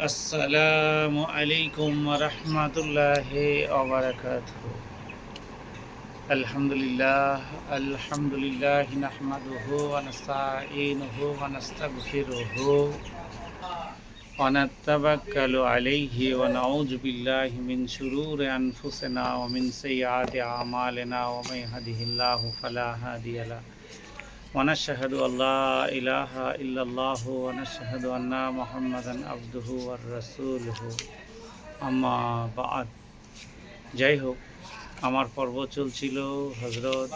السلام عليكم ورحمة الله وبركاته الحمد لله الحمد لله نحمده ونستعينه ونستغفره ونتوكل عليه ونعوذ بالله من شرور أنفسنا ومن سيئات أعمالنا ومن يهده الله فلا هادي له ونشهد أن لا إله إلا الله ونشهد أن محمدا عبده ورسوله أما بعد যাই হোক আমার পর্ব চলছিল হজরত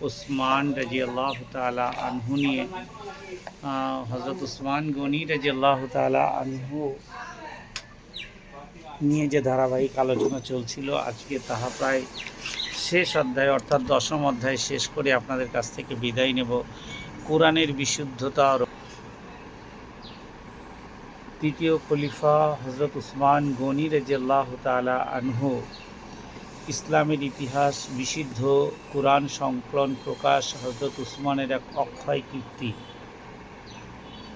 উসমান রাজি আল্লাহ তালা আনহু নিয়ে হজরত উসমান গনি রাজি আল্লাহ তালা আনহু নিয়ে যে ধারাবাহিক আলোচনা চলছিল আজকে তাহা প্রায় শেষ অধ্যায় অর্থাৎ দশম অধ্যায় শেষ করে আপনাদের কাছ থেকে বিদায় নেব। কোরআনের বিশুদ্ধতা তৃতীয় খলিফা হজরত উসমান গনি রেজাল্লাহ তালা আনহু, ইসলামের ইতিহাস বিশুদ্ধ, কোরআন সংকলন প্রকাশ হজরত উসমানের এক অক্ষয় কীর্তি।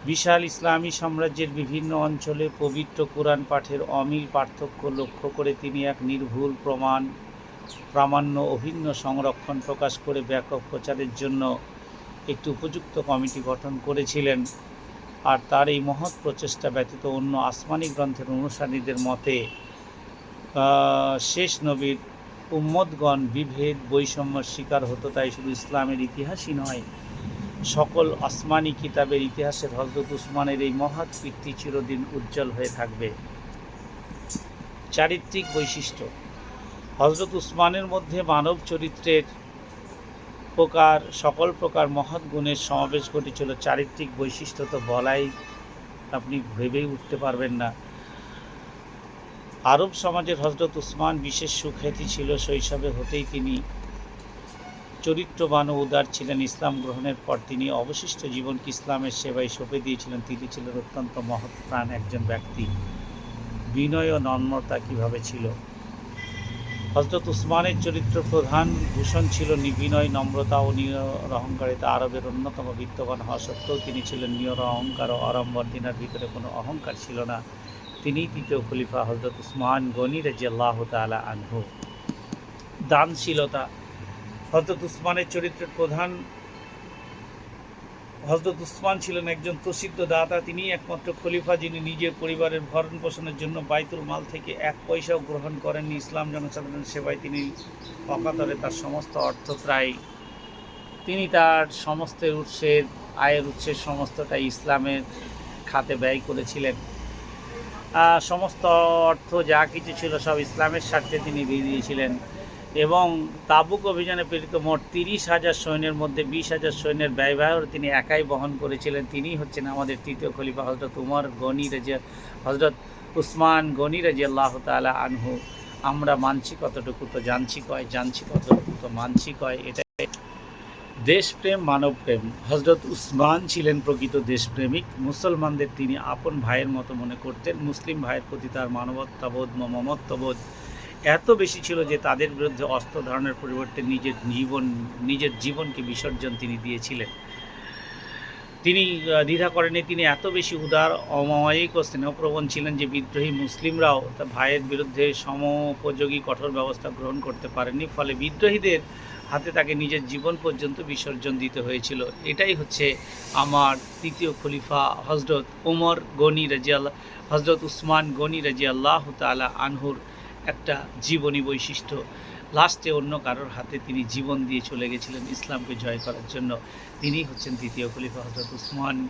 বিশাল ইসলামী সাম্রাজ্যের বিভিন্ন অঞ্চলে পবিত্র কোরআন পাঠের অমিল পার্থক্য লক্ষ্য করে তিনি এক নির্ভুল প্রমাণ প্রামাণ্য অভিন্ন সংরক্ষণ প্রকাশ করে ব্যাপক প্রচারের জন্য একটি উপযুক্ত কমিটি গঠন করেছিলেন। আর তার এই মহৎ প্রচেষ্টা ব্যতীত অন্য আসমানি গ্রন্থের অনুসারীদের মতে শেষ নবীর উম্মদগণ বিভেদ বৈষম্যের শিকার হতো, তাই শুধু ইসলামের ইতিহাসই নয়, সকল আসমানি কিতাবের ইতিহাসের হজরত উসমানের এই মহৎ কীর্তি চিরদিন উজ্জ্বল হয়ে থাকবে। চারিত্রিক বৈশিষ্ট্য হজরত উসমানের মধ্যে মানব চরিত্রের প্রকার, সকল প্রকার মহৎ গুণের সমাবেশ ঘটেছিল। চারিত্রিক বৈশিষ্ট্য তো বলাই আপনি ভেবেই উঠতে পারবেন না। আরব সমাজের হজরত উসমান বিশেষ সুখ্যাতি ছিল, শৈশবে হতেই তিনি চরিত্রবান ও উদার ছিলেন। ইসলাম গ্রহণের পর তিনি অবশিষ্ট জীবনকে ইসলামের সেবায় সঁপে দিয়েছিলেন। তিনি ছিলেন অত্যন্ত মহৎ প্রাণ একজন ব্যক্তি। বিনয় ও নম্রতা কীভাবে ছিল? হজরত উসমানের চরিত্র প্রধান ভূষণ ছিল নিবিনয়, নম্রতা ও নিয়র অহংকারিতা। আরবের অন্যতম বিত্তবান হওয়া সত্ত্বেও তিনি ছিলেন নিয়র অহংকার ও আরম্বর তিনার ভিতরে কোনো অহংকার ছিল না। তিনি তৃতীয় খলিফা হজরত উসমান গনি রাজিয়াল্লাহ তালা আনহু। দানশীলতা। হজরত উসমানের চরিত্রের প্রধান হজরত উসমান ছিলেন একজন প্রসিদ্ধ দাতা। তিনি একমাত্র খলিফা যিনি নিজের পরিবারের ভরণ পোষণের জন্য বাইতুল মাল থেকে এক পয়সাও গ্রহণ করেননি। ইসলাম জনসাধারণের সেবায় তিনি অকাতরে তার সমস্ত অর্থ প্রায় তিনি তার সমস্ত উৎসের, আয়ের উৎসের সমস্তটাই ইসলামের খাতে ব্যয় করেছিলেন। সমস্ত অর্থ যা কিছু ছিল সব ইসলামের স্বার্থে তিনি দিয়ে দিয়েছিলেন। এবং তাবুক অভিযানে প্রেরিত মোট তিরিশ হাজার সৈন্যের মধ্যে বিশ হাজার সৈন্যের ব্যয়ভার তিনি একাই বহন করেছিলেন। তিনি হচ্ছেন আমাদের তৃতীয় খলিফা হজরত উমর গনি রাজিয়া হজরত উসমান গনি রাজি আল্লাহ তালা আনহু। আমরা মানছি কতটুকু তো জানছি কয়, জানছি কতটুকু তো মানছি কয় এটা দেশপ্রেম, মানবপ্রেম। হজরত উসমান ছিলেন প্রকৃত দেশপ্রেমিক। মুসলমানদের তিনি আপন ভাইয়ের মতো মনে করতেন। মুসলিম ভাইয়ের প্রতি তার মানবত্ববোধ মমত্ববোধ এত বেশি ছিল যে তাদের বিরুদ্ধে অস্ত্র ধারণের পরিবর্তে নিজের জীবন, নিজের জীবনকে বিসর্জন তিনি দিয়েছিলেন। তিনি দ্বিধা করেনি তিনি এত বেশি উদার, অমায়িক ও স্নেহপ্রবণ ছিলেন যে বিদ্রোহী মুসলিমরাও তার ভাইয়ের বিরুদ্ধে সমোপযোগী কঠোর ব্যবস্থা গ্রহণ করতে পারেননি, ফলে বিদ্রোহীদের হাতে তাকে নিজের জীবন পর্যন্ত বিসর্জন দিতে হয়েছিল। এটাই হচ্ছে আমার তৃতীয় খলিফা হজরত ওমর গনি রাজিয়াল্লাহ হজরত উসমান গনি রাজিয়াল্লাহ তালা আনহুর একটা জীবনী বৈশিষ্ট্য। লাস্টে অন্য কারোর হাতে তিনি জীবন দিয়ে চলে গেছিলেন ইসলামকে জয় করার জন্য। তিনি হচ্ছেন দ্বিতীয় খলিফা হজরত উসমান।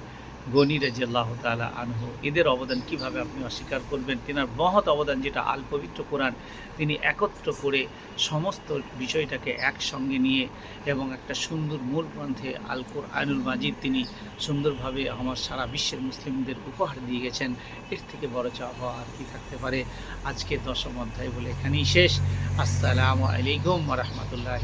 গনি রাজিয়াল্লাহ তালা আনহু, এদের অবদান কীভাবে আপনি অস্বীকার করবেন? তেনার মহৎ অবদান যেটা আল পবিত্র কোরআন, তিনি একত্র করে সমস্ত বিষয়টাকে একসঙ্গে নিয়ে এবং একটা সুন্দর মূল গ্রন্থে আল কোরআনুল মাজিদ তিনি সুন্দরভাবে আমার সারা বিশ্বের মুসলিমদের উপহার দিয়ে গেছেন। এর থেকে বড় চাওয়া আর কি থাকতে পারে? আজকে দশম অধ্যায় বলে এখানেই শেষ। আসসালামু আলাইকুম রহমতুল্লাহ